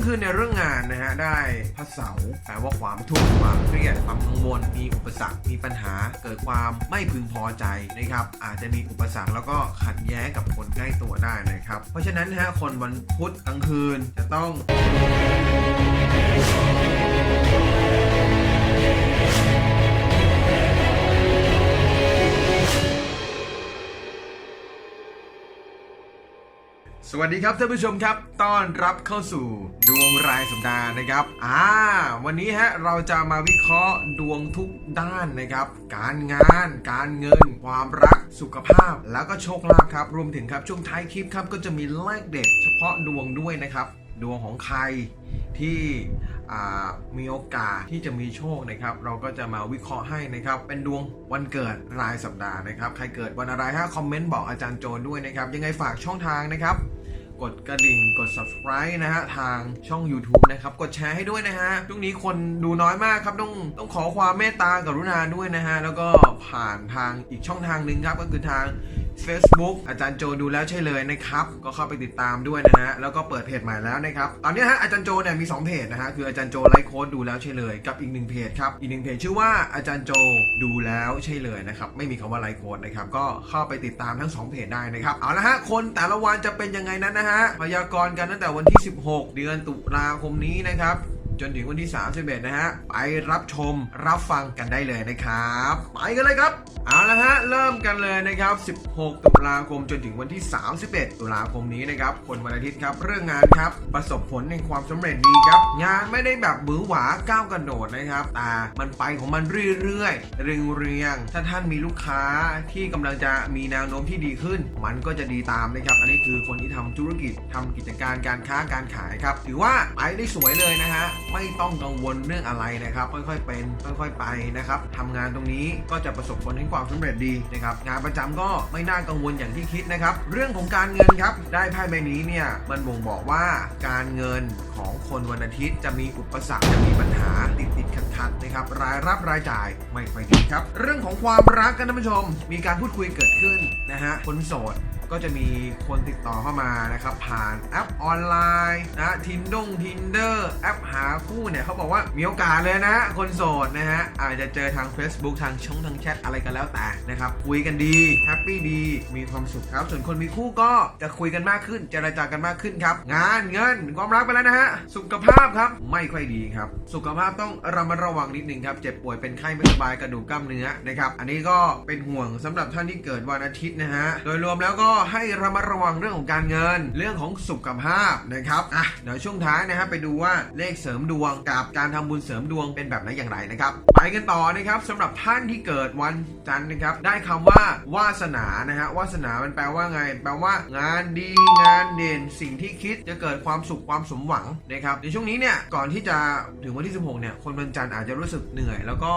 ก็คือในเรื่องงานนะฮะได้พระเสาแปลว่าความทุกข์ความเครียดความกังวลมีอุปสรรคมีปัญหาเกิดความไม่พึงพอใจนะครับ อาจจะมีอุปสรรคแล้วก็ขัดแย้งกับคนใกล้ตัวได้นะครับ เพราะฉะนั้นนะฮะคนวันพุธกลางคืนจะต้อง สวัสดีครับท่านผู้ชมครับ ต้อนรับเข้าสู่ดวงรายสัปดาห์นะครับ อ่า วันนี้ฮะเราจะมาวิเคราะห์ดวงทุกด้านนะครับ การงาน การเงิน ความรัก สุขภาพ แล้วก็โชคลาภครับ รวมถึงครับช่วงท้ายคลิปครับก็จะมีเลขเด็ดเฉพาะดวงด้วยนะครับ ดวงของใครที่มีโอกาสที่จะมีโชคนะครับ เราก็จะมาวิเคราะห์ให้นะครับ เป็นดวงวันเกิดรายสัปดาห์นะครับ ใครเกิดวันอะไรฮะคอมเมนต์บอกอาจารย์โจด้วยนะครับ ยังไงฝากช่องทางนะครับ กดกระดิ่งกด subscribe นะฮะทางช่อง YouTube นะครับ กดแชร์ให้ด้วยนะฮะช่วงนี้คนดูน้อยมากครับ ต้องต้องขอความเมตตากรุณาด้วยนะฮะ แล้วก็ผ่านทางอีกช่องทางหนึ่งครับก็คือทาง Facebook อาจารย์โจดูแล้วใช่เลยนะครับ ก็เข้าไปติดตามด้วยนะฮะ แล้วก็เปิดเพจใหม่แล้วนะครับ ตอนนี้ฮะอาจารย์โจเนี่ยมี 2 เพจนะฮะ คืออาจารย์โจไลฟ์โค้ดดูแล้วใช่เลย กับอีกหนึ่งเพจครับ อีกหนึ่งเพจชื่อว่าอาจารย์โจดูแล้วใช่เลยนะครับ ไม่มีคำว่าไลฟ์โค้ดนะครับ ก็เข้าไปติดตามทั้ง 2 เพจได้นะครับ เอาละฮะ คนแต่ละวันจะเป็นยังไงนั้นนะฮะ พยากรณ์กันตั้งแต่วันที่ 16 เดือนตุลาคมนี้นะครับ จนถึงวันที่ 31 นะฮะ ไปรับชมรับฟังกันได้เลยนะครับ ไปกันเลยครับ เอาละฮะ เริ่มกันเลยนะครับ 16 ตุลาคมจนถึงวันที่ 31 ตุลาคมนี้นะครับ คนวันอาทิตย์ครับ เรื่องงานครับ ประสบผลในความสำเร็จดีครับ งานไม่ได้แบบบือหวาก้าวกระโดดนะครับ แต่มันไปของมันเรื่อยๆ เรียงเรียง ถ้าท่านมีลูกค้าที่กำลังจะมีแนวโน้มที่ดีขึ้น มันก็จะดีตามนะครับ อันนี้คือคนที่ทำธุรกิจทำกิจการการค้าการขายครับ ถือว่าไปได้สวยเลยนะฮะไม่ต้องกังวลเรื่องอะไรนะครับ ค่อยๆเป็นค่อยๆไปนะครับทำงานตรงนี้ก็จะประสบผลให้ความสำเร็จดีนะครับงานประจำก็ไม่น่ากังวลอย่างที่คิดนะครับ เรื่องของการเงินครับ ได้ไพ่ใบนี้เนี่ยมันบ่งบอกว่าการเงินของคนวันอาทิตย์จะมีอุปสรรคจะมีปัญหาติดติดขัดขัดๆนะครับรายรับรายจ่ายไม่ค่อยดีครับ เรื่องของความรักกันท่านผู้ชม มีการพูดคุยเกิดขึ้นนะฮะคนโสด ก็จะมีคนติดต่อเข้ามานะครับ ผ่านแอปออนไลน์นะทินดงทินเดอร์แอปหาคู่เนี่ยเขาบอกว่ามีโอกาสเลยนะ คนโสดนะฮะอาจจะเจอทาง Facebook ทางช่องทางแชทอะไรกันแล้วแต่นะครับ คุยกันดีแฮปปี้ดีมีความสุขครับ ส่วนคนมีคู่ก็จะคุยกันมากขึ้นเจรจากันมากขึ้นครับ งานเงินความรักไปแล้วนะฮะสุขภาพครับไม่ค่อยดีครับ สุขภาพต้องระมัดระวังนิดนึงครับเจ็บป่วยเป็นไข้ไม่สบายกระดูกกล้ามเนื้อนะครับอันนี้ก็เป็นห่วงสำหรับท่านที่เกิดวันอาทิตย์นะฮะโดยรวมแล้วก็ให้ระมัดระวังเรื่องของการเงิน เรื่องของสุขภาพนะครับอะเดี๋ยวช่วงท้ายนะฮะไปดูว่าเลขเสริมดวงกับการทำบุญเสริมดวงเป็นแบบไหนอย่างไรนะครับ ไปกันต่อนะครับสำหรับท่านที่เกิดวันจันทร์นะครับ ได้คำว่าวาสนานะฮะวาสนามันแปลว่าไง แปลว่า งานดีงานเด่นสิ่งที่คิดจะเกิดความสุขความสมหวังนะครับในช่วงนี้เนี่ยก่อนที่จะถึงวันที่ 16เนี่ยคนวันจันทร์อาจจะรู้สึกเหนื่อยแล้วก็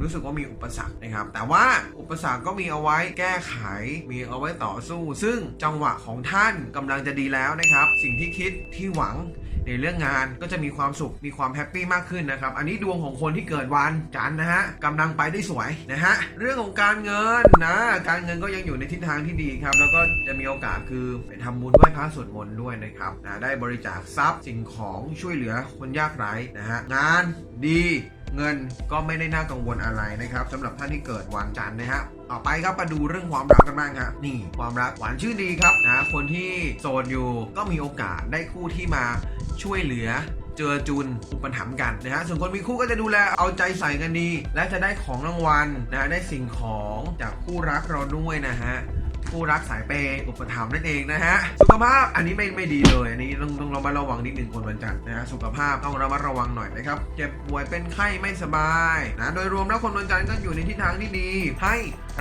รู้สึกว่ามีอุปสรรคนะครับ แต่ว่าอุปสรรคก็มีเอาไว้แก้ไข มีเอาไว้ต่อสู้ ซึ่งจังหวะของท่านกำลังจะดีแล้วนะครับ สิ่งที่คิดที่หวังในเรื่องงานก็จะมีความสุขมีความแฮปปี้มากขึ้นนะครับ อันนี้ดวงของคนที่เกิดวันจันทร์นะฮะกำลังไปได้สวยนะฮะเรื่องของการเงินนะการเงินก็ยังอยู่ในทิศทางที่ดีครับ แล้วก็จะมีโอกาสคือไปทำบุญไหว้พระสวดมนต์ด้วยนะครับนะได้บริจาคทรัพย์สิ่งของช่วยเหลือคนยากไร้นะฮะงานดี เงินก็ไม่ได้น่ากังวลอะไรนะครับสำหรับท่านที่เกิดวันจันทร์นะฮะต่อไปครับมาดูเรื่องความรักกันบ้างครับนี่ความรักหวานชื่นดีครับนะคนที่โสดอยู่ก็มีโอกาสได้คู่ที่มาช่วยเหลือเจอจุนอุปถัมภ์กันนะฮะส่วนคนมีคู่ก็จะดูแลเอาใจใส่กันดี และจะได้ของรางวัลนะได้สิ่งของจากคู่รักเราด้วยนะฮะ ผู้รักสายเปย์อุปถัมภ์นั่นเองนะฮะ สุขภาพอันนี้ไม่ไม่ดีเลย อันนี้ต้องต้องระมัดระวังนิดหนึ่งคนวันจันทร์นะฮะสุขภาพต้องระมัดระวังหน่อยนะครับเจ็บป่วยเป็นไข้ไม่สบายนะโดยรวมแล้วคนวันจันทร์ก็อยู่ในทิศทางที่ดีให้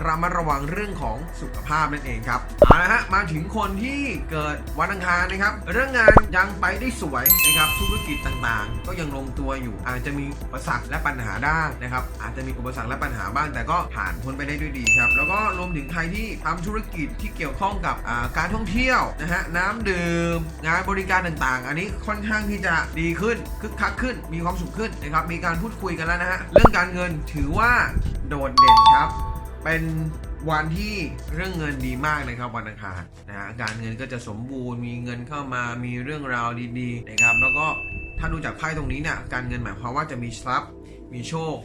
ระมัดระวังเรื่องของสุขภาพนั่นเองครับเอาละฮะมาถึงคนที่เกิดวันอังคารนะครับ เรื่องงานยังไปได้สวยนะครับธุรกิจต่างๆ ก็ยังลงตัวอยู่ อาจจะมีอุปสรรคและปัญหาได้นะครับ อาจจะมีอุปสรรคและปัญหาบ้าง แต่ก็ผ่านพ้นไปได้ด้วยดีครับแล้วก็รวมถึงใครที่ทำธุรกิจที่เกี่ยวข้องกับการท่องเที่ยวนะฮะน้ำดื่มงานบริการต่างๆ อันนี้ค่อนข้างที่จะดีขึ้นคึกคักขึ้น มีความสุขขึ้นนะครับมีการพูดคุยกันแล้วนะฮะเรื่องการเงินถือว่าโดดเด่นครับ เป็นวันที่เรื่องเงินดีมากนะครับวันอังคารนะฮะการเงินก็จะสมบูรณ์มีเงินเข้ามามีเรื่องราวดีๆนะครับ แล้วก็ถ้าดูจากไพ่ตรงนี้เนี่ยการเงินหมายความว่าจะมีทรัพย์ มีโชค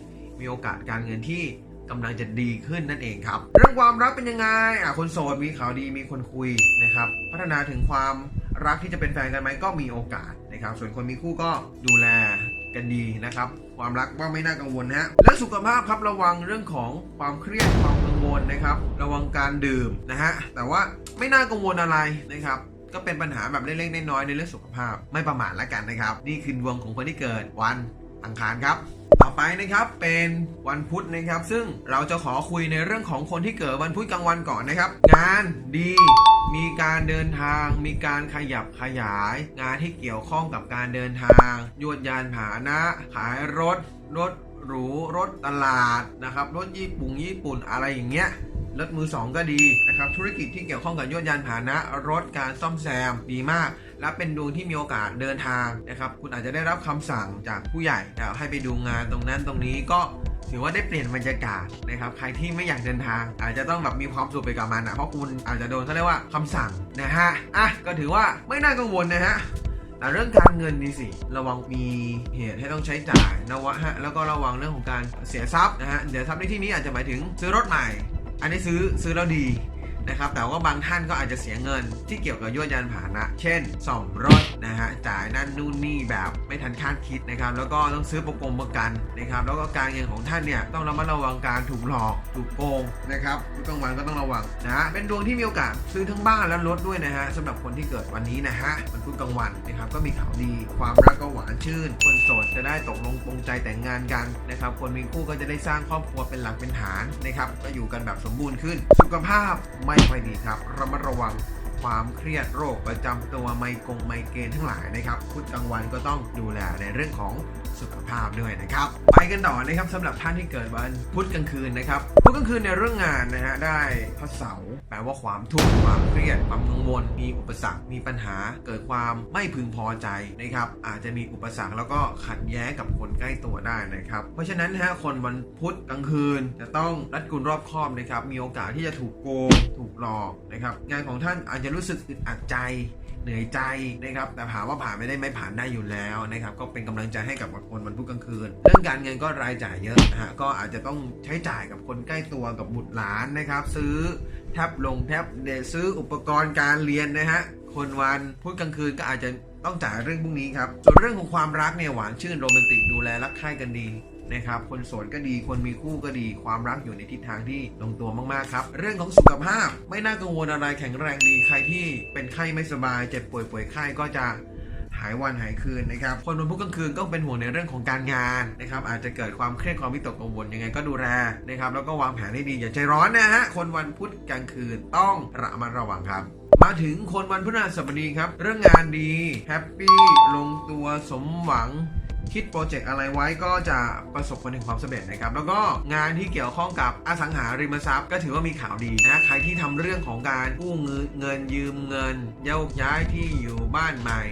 มีโอกาสการเงินที่กำลังจะดีขึ้นนั่นเองครับ เรื่องความรักเป็นยังไงอะคนโสดมีข่าวดีมีคนคุยนะครับ พัฒนาถึงความรักที่จะเป็นแฟนกันไหมก็มีโอกาสนะครับ ส่วนคนมีคู่ก็ดูแล กันดีนะครับ ความรักว่าไม่น่ากังวลนะฮะและสุขภาพครับระวังเรื่องของความเครียดความกังวลนะครับ ระวังการดื่มนะฮะแต่ว่าไม่น่ากังวลอะไรนะครับก็เป็นปัญหาแบบเล็กๆน้อยๆในเรื่องสุขภาพไม่ประมาทแล้วกันนะครับ นี่คือดวงของคนที่เกิดวันอังคารครับ ต่อไปนะครับเป็นวันพุธนะครับ ซึ่งเราจะขอคุยในเรื่องของคนที่เกิดวันพุธกลางวันก่อนนะครับ งานดีมีการเดินทางมีการขยับขยาย งานที่เกี่ยวข้องกับการเดินทาง ยวดยานพานะ ขายรถ รถหรูรถตลาดนะครับรถญี่ปุ่งญี่ปุ่นอะไรอย่างเงี้ยรถมือสองก็ดีนะครับ ธุรกิจที่เกี่ยวข้องกับยวดยานพาหนะ รถการซ่อมแซมดีมาก และเป็นดวงที่มีโอกาสเดินทางนะครับ คุณอาจจะได้รับคำสั่งจากผู้ใหญ่นะครับให้ไปดูงานตรงนั้นตรงนี้ก็ถือว่าได้เปลี่ยนบรรยากาศนะครับ ใครที่ไม่อยากเดินทาง อาจจะต้องแบบมีความสุขไปกับมันนะเพราะคุณอาจจะโดนเขาเรียกว่าคำสั่งนะฮะอะก็ถือว่าไม่น่ากังวลนะฮะแต่เรื่องการเงินนี่สิ ระวังมีเหตุให้ต้องใช้จ่ายนะวะฮะแล้วก็ระวังเรื่องของการเสียทรัพย์นะฮะเสียทรัพย์ในที่นี้อาจจะหมายถึงซื้อรถใหม่ อันนี้ซื้อซื้อแล้วดี นะครับแต่ว่าบางท่านก็อาจจะเสียเงินที่เกี่ยวกับยวดยานพาหนะ เช่นซ่อมรถนะฮะจ่ายนั่นนู่นนี่แบบไม่ทันคาดคิดนะครับแล้วก็ต้องซื้อประกงประกันนะครับแล้วก็การเงินของท่านเนี่ยต้องระมัดระวังการถูกหลอกถูกโกงนะครับทุกกลางวันก็ต้องระวังนะฮะเป็นดวงที่มีโอกาสซื้อทั้งบ้านและรถด้วยนะฮะสำหรับคนที่เกิดวันนี้นะฮะวันพุธกลางวันนะครับก็มีข่าวดี ความรักก็หวานชื่น คนโสดจะได้ตกลงปรงใจแต่งงานกันนะครับคนมีคู่ก็จะได้สร้างครอบครัวเป็นหลักเป็นฐานนะครับก็อยู่กันแบบสมบูรณ์ขึ้น สุขภาพไม่ค่อยดีครับระมัดระวัง ความเครียดโรคประจำตัวไมกงไมเกรนทั้งหลายนะครับพุธกลางวันก็ต้องดูแลในเรื่องของสุขภาพด้วยนะครับ ไปกันต่อนะครับสำหรับท่านที่เกิดวันพุธกลางคืนนะครับพุธกลางคืนในเรื่องงานนะฮะได้พระเสาร์แปลว่าความทุกข์ความเครียดความกังวลมีอุปสรรคมีปัญหาเกิดความไม่พึงพอใจนะครับ อาจจะมีอุปสรรคแล้วก็ขัดแย้งกับคนใกล้ตัวได้นะครับ เพราะฉะนั้นนะฮะคนวันพุธกลางคืนจะต้องรัดกุมรอบคอบนะครับมีโอกาสที่จะถูกโกงถูกหลอกนะครับงานของท่านอาจจะรู้สึกอึดอัดใจเหนื่อยใจนะครับแต่ถามว่าผ่านไม่ได้ไหม่ผ่านได้อยู่แล้วนะครับก็เป็นกำลังใจให้กับคนวันพุธกลางคืน เรื่องการเงินก็รายจ่ายเยอะนะฮะก็อาจจะต้องใช้จ่ายกับคนใกล้ตัวกับบุตรหลานนะครับ ซื้อแท็บลงแท็บเดซื้ออุปกรณ์การเรียนนะฮะคนวันพุธกลางคืนก็อาจจะต้องจ่ายเรื่องพวกนี้ครับส่วนเรื่องของความรักเนี่ยหวานชื่นโรแมนติกดูแลรักใคร่กันดี นะครับ คนโสดก็ดี คนมีคู่ก็ดี ความรักอยู่ในทิศทางที่ลงตัวมากๆครับ เรื่องของสุขภาพไม่น่ากังวลอะไรแข็งแรงดี ใครที่เป็นไข้ไม่สบาย เจ็บป่วยป่วยไข้ก็จะหายวันหายคืนนะครับ คนวันพุธกลางคืนก็เป็นห่วงในเรื่องของการงานนะครับ อาจจะเกิดความเครียดความวิตกกังวลยังไงก็ดูแลนะครับ แล้วก็วางแผนให้ดีอย่าใจร้อนนะฮะ คนวันพุธกลางคืนต้องระมัดระวังครับมาถึงคนวันพฤหัสบดีครับ เรื่องงานดีแฮปปี้ลงตัวสมหวัง คิดโปรเจกต์อะไรไว้ก็จะประสบผลถึงความสำเร็จนะครับ แล้วก็งานที่เกี่ยวข้องกับอสังหาริมทรัพย์ ก็ถือว่ามีข่าวดีนะ ใครที่ทำเรื่องของการกู้เงินเงินยืมเงินโยกย้ายที่อยู่บ้านใหม่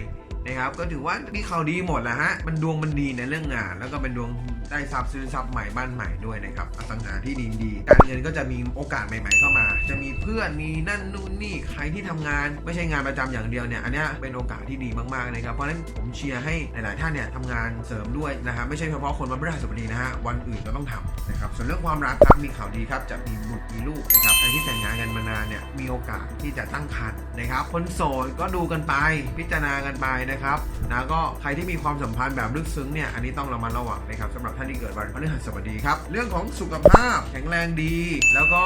นะครับ ก็ถือว่ามีข่าวดีหมดแหละฮะ มันดวงมันดีในเรื่องงาน แล้วก็เป็นดวงได้ทรัพย์ซื้อทรัพย์ใหม่บ้านใหม่ด้วยนะครับอสังหาที่ดินดี การเงินก็จะมีโอกาสใหม่ ๆ เข้ามา จะมีเพื่อนมีนั่นนู่นนี่ใครที่ทำงานไม่ใช่งานประจำอย่างเดียวเนี่ยอันนี้เป็นโอกาสที่ดีมากๆนะครับเพราะฉะนั้นผมเชียร์ให้หลายๆท่านเนี่ยทำงานเสริมด้วยนะครับไม่ใช่เฉพาะคนวันพฤหัสบดีนะฮะวันอื่นก็ต้องทำนะครับส่วนเรื่องความรักครับมีข่าวดีครับจะมีบุตรมีลูกนะครับใครที่แต่งงานกันมานานเนี่ยมีโอกาสที่จะตั้งครรภ์นะครับคนโสดก็ดูกันไปพิจารณากันไปนะครับนะก็ใครที่มีความสัมพันธ์แบบลึกซึ้งเนี่ยอันนี้ต้องระมัดระวังนะครับสำหรับท่านที่เกิดวันพฤหัสบดีครับ เรื่องของสุขภาพแข็งแรงดี แล้วก็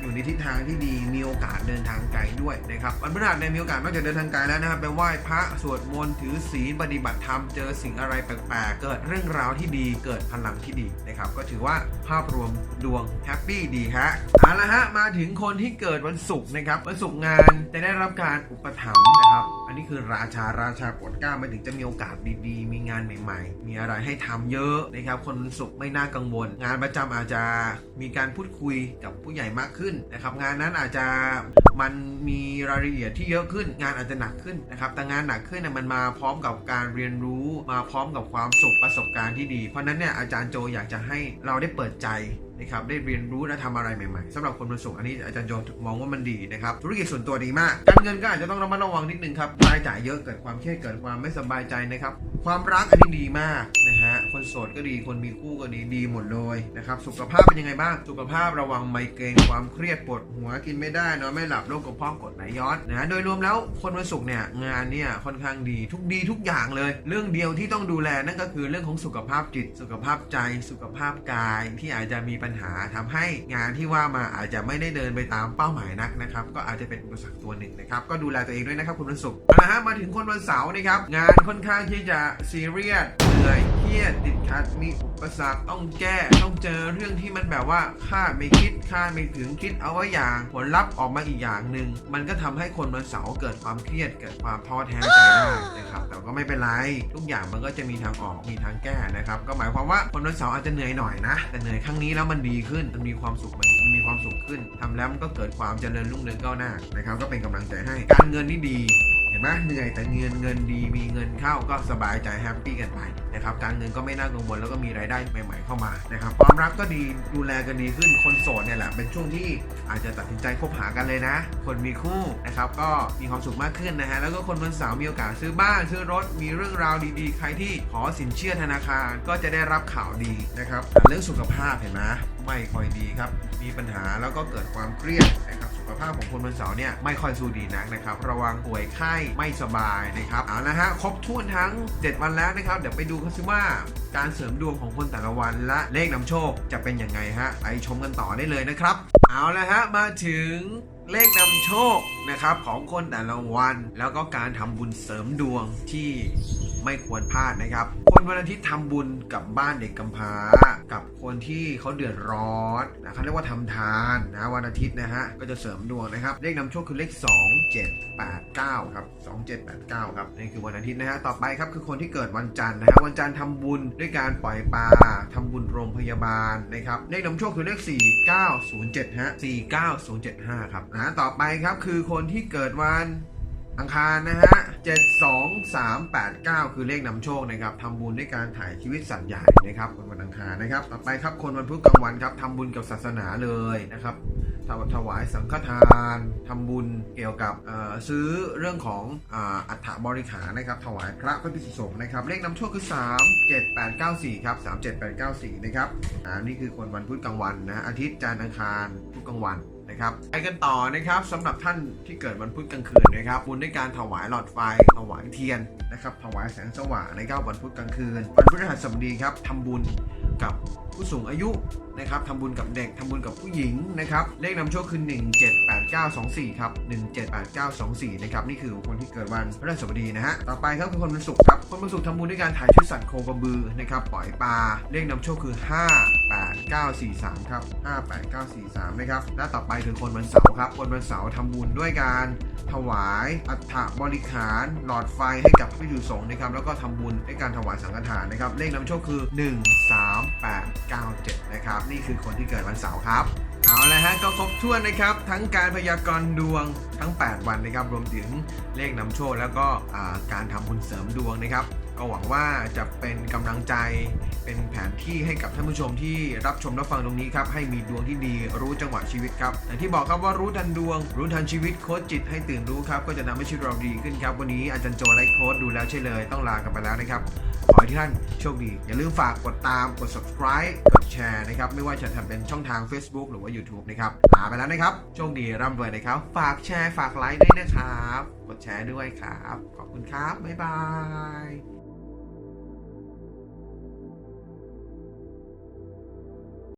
อยู่ในทิศทางที่ดีมีโอกาสเดินทางไกลด้วยนะครับวันพฤหัสเนี่ยมีโอกาสนอกจากเดินทางไกลแล้วนะครับไปไหว้พระสวดมนต์ถือศีลปฏิบัติธรรมเจอสิ่งอะไรแปลกๆเกิดเรื่องราวที่ดีเกิดพลังที่ดีนะครับก็ถือว่าภาพรวมดวงแฮปปี้ดีฮะเอาละฮะมาถึงคนที่เกิดวันศุกร์นะครับวันศุกร์งานจะได้รับการอุปถัมภ์นะครับ อันนี้คือราชาราชาปรดกล้ามาถึงจะมีโอกาสดีๆ มีงานใหม่ๆ มีอะไรให้ทำเยอะนะครับ คนวันศุกร์ไม่น่ากังวล งานประจำอาจจะมีการพูดคุยกับผู้ใหญ่มากขึ้นนะครับ งานนั้นอาจจะมันมีรายละเอียดที่เยอะขึ้น งานอาจจะหนักขึ้นนะครับ แต่งานหนักขึ้นเนี่ยมันมาพร้อมกับการเรียนรู้ มาพร้อมกับความสุขประสบการณ์ที่ดี เพราะนั้นเนี่ยอาจารย์โจอยากจะให้เราได้เปิดใจ นะครับได้เรียนรู้และทำอะไรใหม่ๆสำหรับคนวันศุกร์อันนี้อาจารย์โยมองว่ามันดีนะครับธุรกิจส่วนตัวดีมากการเงินก็อาจจะต้องระมัดระวังนิดนึงครับรายจ่ายเยอะเกิดความเครียดเกิดความไม่สบายใจนะครับความรักอันนี้ดีมากนะ ฮะ คนโสดก็ดี คนมีคู่ก็ดีดีหมดเลยนะครับ สุขภาพเป็นยังไงบ้าง สุขภาพระวังไมเกรนความเครียดปวดหัวกินไม่ได้นอนไม่หลับโรคกระเพาะกดไหลย้อนนะ โดยรวมแล้วคนวันศุกร์เนี่ยงานเนี่ยค่อนข้างดีทุกดีทุกอย่างเลย เรื่องเดียวที่ต้องดูแลนั่นก็คือเรื่องของสุขภาพจิต สุขภาพใจ สุขภาพกายที่อาจจะมีปัญหาทำให้งานที่ว่ามาอาจจะไม่ได้เดินไปตามเป้าหมายนักนะครับ ก็อาจจะเป็นอุปสรรคตัวหนึ่งนะครับ ก็ดูแลตัวเองด้วยนะครับคุณวันศุกร์เอาละฮะมาถึงคนวันเสาร์นะครับงานค่อนข้างที่จะซีเรียสเหนื่อย รียดติดขัดมีอุปสรรคต้องแก้ ต้องเจอเรื่องที่มันแบบว่าคาดไม่คิดคาดไม่ถึงคิดเอาไว้อย่างผลลัพธ์ออกมาอีกอย่างหนึ่งมันก็ทำให้คนวันเสาร์เกิดความเครียดเกิดความท้อแท้ใจได้นะครับแต่ก็ไม่เป็นไรทุกอย่างมันก็จะมีทางออกมีทางแก้นะครับก็หมายความว่าคนวันเสาร์อาจจะเหนื่อยหน่อยนะ แต่เหนื่อยครั้งนี้แล้วมันดีขึ้นมันมีความสุขมันมีความสุขขึ้นทำแล้วมันก็เกิดความเจริญรุ่งเรืองก้าวหน้านะครับก็เป็นกำลังใจให้การเงินนี่ดี ห็นไหมเหนื่อยแต่เงินเงินดีมีเงินเข้าก็สบายใจแฮปปี้กันไปนะครับการเงินก็ไม่น่ากังวลแล้วก็มีรายได้ใหม่ ๆ เข้ามานะครับความรักก็ดีดูแลกันดีขึ้นคนโสดเนี่ยแหละเป็นช่วงที่อาจจะตัดสินใจคบหากันเลยนะ คนมีคู่นะครับก็มีความสุขมากขึ้นนะฮะแล้วก็คนวันเสาร์มีโอกาสซื้อบ้านซื้อรถมีเรื่องราวดีๆ ใครที่ขอสินเชื่อธนาคารก็จะได้รับข่าวดีนะครับเรื่องสุขภาพเห็นไหมไม่ค่อยดีครับมีปัญหาแล้วก็เกิดความเครียดนะ สุขภาพของคนวันเสาร์เนี่ยไม่ค่อยสู้ดีนักนะครับ ระวังป่วยไข้ไม่สบายนะครับเอาละฮะครบถ้วนทั้ง 7 วันแล้วนะครับ เดี๋ยวไปดูกันซิว่าการเสริมดวงของคนแต่ละวันและเลขนำโชคจะเป็นยังไงฮะไปชมกันต่อได้เลยนะครับ เอาละฮะมาถึงเลขนำโชคนะครับของคนแต่ละวัน แล้วก็การทำบุญเสริมดวงที่ ไม่ควรพลาดนะครับ คนวันอาทิตย์ทำบุญกับบ้านเด็กกำพร้า กับคนที่เขาเดือดร้อนนะเขาเรียกว่าทำทานนะวันอาทิตย์นะฮะก็จะเสริมดวงนะครับ เลขนำโชคคือเลข 2 7 8 9ครับ2 7 8 9ครับนี่คือวันอาทิตย์นะฮะต่อไปครับคือคนที่เกิดวันจันทร์นะฮะวันจันทร์ทำบุญด้วยการปล่อยปลาทำบุญโรงพยาบาลนะครับเลขนำโชคคือเลข 4907ฮะ49075ครับนะต่อไปครับคือคนที่เกิดวัน อังคารนะฮะ 7 2 3 8 9 คือเลขนำโชคนะครับทำบุญด้วยการถ่ายชีวิตสัตว์ใหญ่นะครับคนวันอังคารนะครับ ต่อไปครับคนวันพุธกลางวันครับทำบุญกับศาสนาเลยนะครับถวถวายสังฆทานทำบุญเกี่ยวกับซื้อเรื่องของอ,อัฐบริขารนะครับ ถวายพระพระพิสุสงฆ์นะครับ เลขนำโชคคือ 3 7 8 9 4 ครับ 3 7 8 9 4 นะครับอ่านี่คือคนวันพุธกลางวันนะอาทิตย์จันทร์อังคารพุธกลางวัน นะครับไปกันต่อนะครับสำหรับท่านที่เกิดวันพุธกลางคืนนะครับบุญด้วยการถวายหลอดไฟถวายเทียนนะครับถวายแสงสว่างนะครับวันพุธกลางคืน วันพฤหัสบดีครับทำบุญ กับผู้สูงอายุนะครับทำบุญกับเด็กทำบุญกับผู้หญิงนะครับเลขนำโชคคือ 178924 ครับ 178924 นะครับ นี่คือคนที่เกิดวันพฤหัสบดีนะฮะ ต่อไปครับคือคนวันศุกร์ครับ คนวันศุกร์ทำบุญด้วยการถ่ายชุดสัตว์โคกระบือนะครับ ปล่อยปลา เลขนำโชคคือ 58943 ครับ 58943 นะครับ และต่อไปคือคนวันเสาร์ครับ คนวันเสาร์ทำบุญด้วยการ ถวายอัฐบริขาร หลอดไฟให้กับพระอยู่สงฆ์นะครับ แล้วก็ทำบุญด้วยการถวายสังฆทานนะครับ เลขนำโชคคือ 13897 นะครับ นี่คือคนที่เกิดวันเสาร์ครับเอาละฮะก็ครบถ้วนนะครับ ทั้งการพยากรณ์ดวงทั้ง 8 วันนะครับ รวมถึงเลขนำโชคแล้วก็การทำบุญเสริมดวงนะครับ ก็หวังว่าจะเป็นกำลังใจเป็นแผนที่ให้กับท่านผู้ชมที่รับชมรับฟังตรงนี้ครับ ให้มีดวงที่ดีรู้จังหวะชีวิตครับอย่างที่บอกครับว่ารู้ทันดวง รู้ทันชีวิตโค้ชจิตให้ตื่นรู้ครับ ก็จะทำให้ชีวิตเราดีขึ้นครับ วันนี้อาจารย์โจไลฟ์โค้ดดูแล้วใช่เลย ต้องลากันไปแล้วนะครับ ขอให้ท่านโชคดี อย่าลืมฝากกดตามกด subscribe กดแชร์นะครับไม่ว่าจะทำเป็นช่องทาง Facebook หรือว่า YouTube นะครับลาไปแล้วนะครับโชคดีร่ำรวยนะครับ ฝากแชร์ฝากไลค์ด้วยนะครับกดแชร์ด้วยครับ ขอบคุณครับบ๊ายบาย